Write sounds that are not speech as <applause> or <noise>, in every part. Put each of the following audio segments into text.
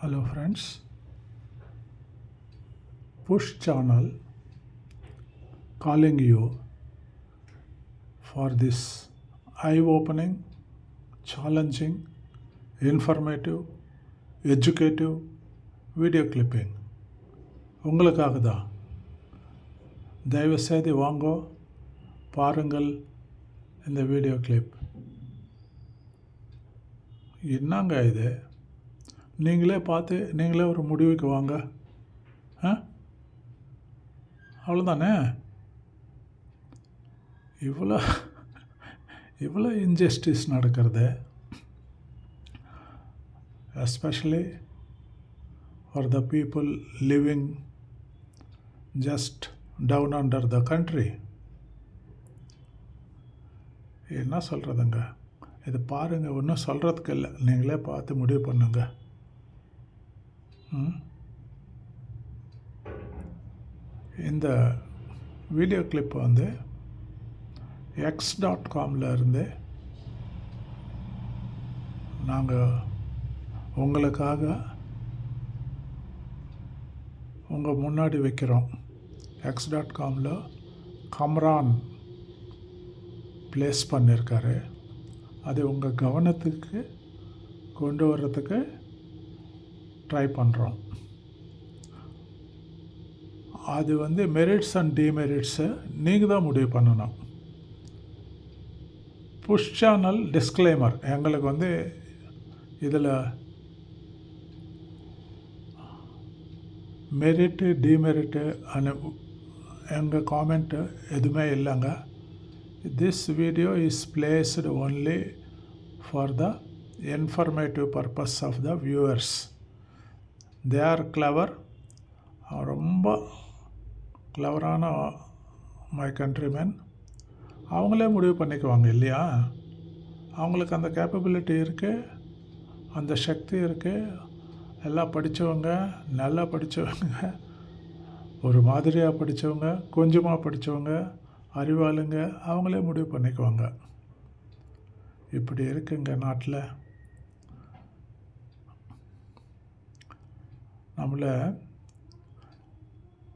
Hello friends push channel calling you for this eye opening challenging informative educative video clipping உங்களுக்காக தான் தயவுசெய்து வாங்கோ பாருங்கள் இந்த வீடியோ கிளிப் என்னங்க இது நீங்களே பார்த்து நீங்களே ஒரு முடிவுக்கு வாங்க. ஆ? அவ்வளோதானே இவ்வளோ இவ்வளோ இன்ஜஸ்டிஸ் நடக்கிறது. Especially for the people living just down under the country என்ன சொல்கிறதுங்க இது பாருங்கள் ஒன்றும் சொல்கிறதுக்கு இல்லை. நீங்களே பார்த்து முடிவு பண்ணுங்கள் இந்த வீடியோ கிளிப் வந்து எக்ஸ் டாட் காமில் இருந்து நாங்கள் உங்களுக்காக உங்கள் முன்னாடி வைக்கிறோம். எக்ஸ் டாட் காமில் கம்ரான் ப்ளேஸ் பண்ணியிருக்காரு அது உங்கள் கவனத்துக்கு கொண்டு வர்றதுக்கு ட்ரை பண்ணுறோம் அது வந்து மெரிட்ஸ் அண்ட் டிமெரிட்ஸை நீங்கள் தான் முடிவு பண்ணணும். புஷ் சேனல் டிஸ்க்ளைமர் எங்களுக்கு வந்து இதில் மெரிட்டு டிமெரிட்டு அனு எங்கள் காமெண்ட்டு எதுவுமே இல்லைங்க. This video is placed only for the informative purpose of the viewers they are clever ரொம்ப கிளவரான மை கண்ட்ரிமேன் அவங்களே முடிவு பண்ணிக்குவாங்க இல்லையா? அவங்களுக்கு அந்த கேப்பபிலிட்டி இருக்குது அந்த சக்தி இருக்குது எல்லாம் படித்தவங்க நல்லா படித்தவங்க ஒரு மாதிரியாக படித்தவங்க கொஞ்சமாக படித்தவங்க அறிவாளுங்க அவங்களே முடிவு பண்ணிக்குவாங்க. இப்படி இருக்குங்க நாட்டில். நம்மளை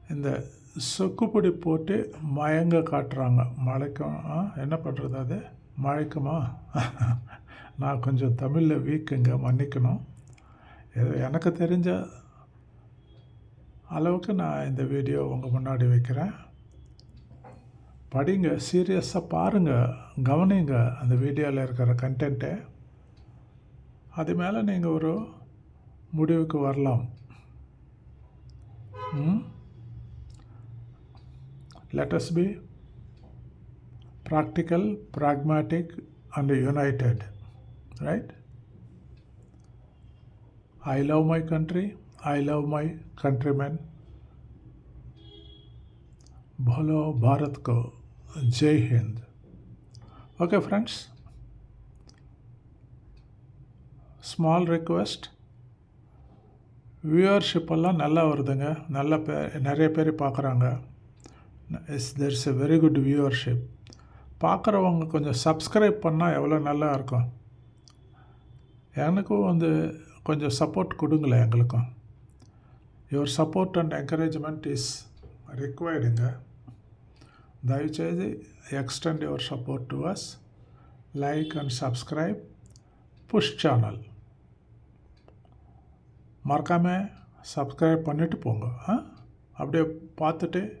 இந்த சொக்குப்பொடி போட்டு மயங்க காட்டுறாங்க. மழைக்கும் ஆ, என்ன பண்ணுறது அது? மழைக்குமா <laughs> நான் கொஞ்சம் தமிழில் வீக்குங்க மன்னிக்கணும். இது எனக்கு தெரிஞ்ச அளவுக்கு நான் இந்த வீடியோ உங்கள் முன்னாடி வைக்கிறேன். படிங்க சீரியஸாக பாருங்கள் கவனிங்க அந்த வீடியோவில் இருக்கிற கண்டென்ட்டை அது மேலே நீங்கள் ஒரு முடிவுக்கு வரலாம். Hmm? Let us be practical, pragmatic, and united. Right? I love my country. I love my countrymen. Bholo Bharat ko. Jai Hind. Okay, friends. Small request. Viewership எல்லாம் நல்லா வருதுங்க நல்ல பே நிறைய பேர் பார்க்குறாங்க is there is a very good viewership பார்க்குறவங்க கொஞ்சம் subscribe பண்ணால் எவ்வளோ நல்லா இருக்கும் எனக்கும் வந்து கொஞ்சம் சப்போர்ட் கொடுங்களேன் எங்களுக்கும் your support and encouragement is ரிக்வயர்டுங்க దయచేసి extend your support to us like and subscribe push channel மறக்காமல் சப்ஸ்கிரைப் பண்ணிவிட்டு போங்க. ஆ? அப்படியே பார்த்துட்டு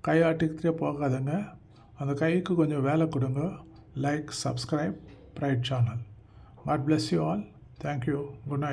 கை ஆட்டிக்கிட்டே போகாதுங்க. அந்த கைக்கு கொஞ்சம் வேலை கொடுங்க. Like subscribe bright channel God bless you all thank you good night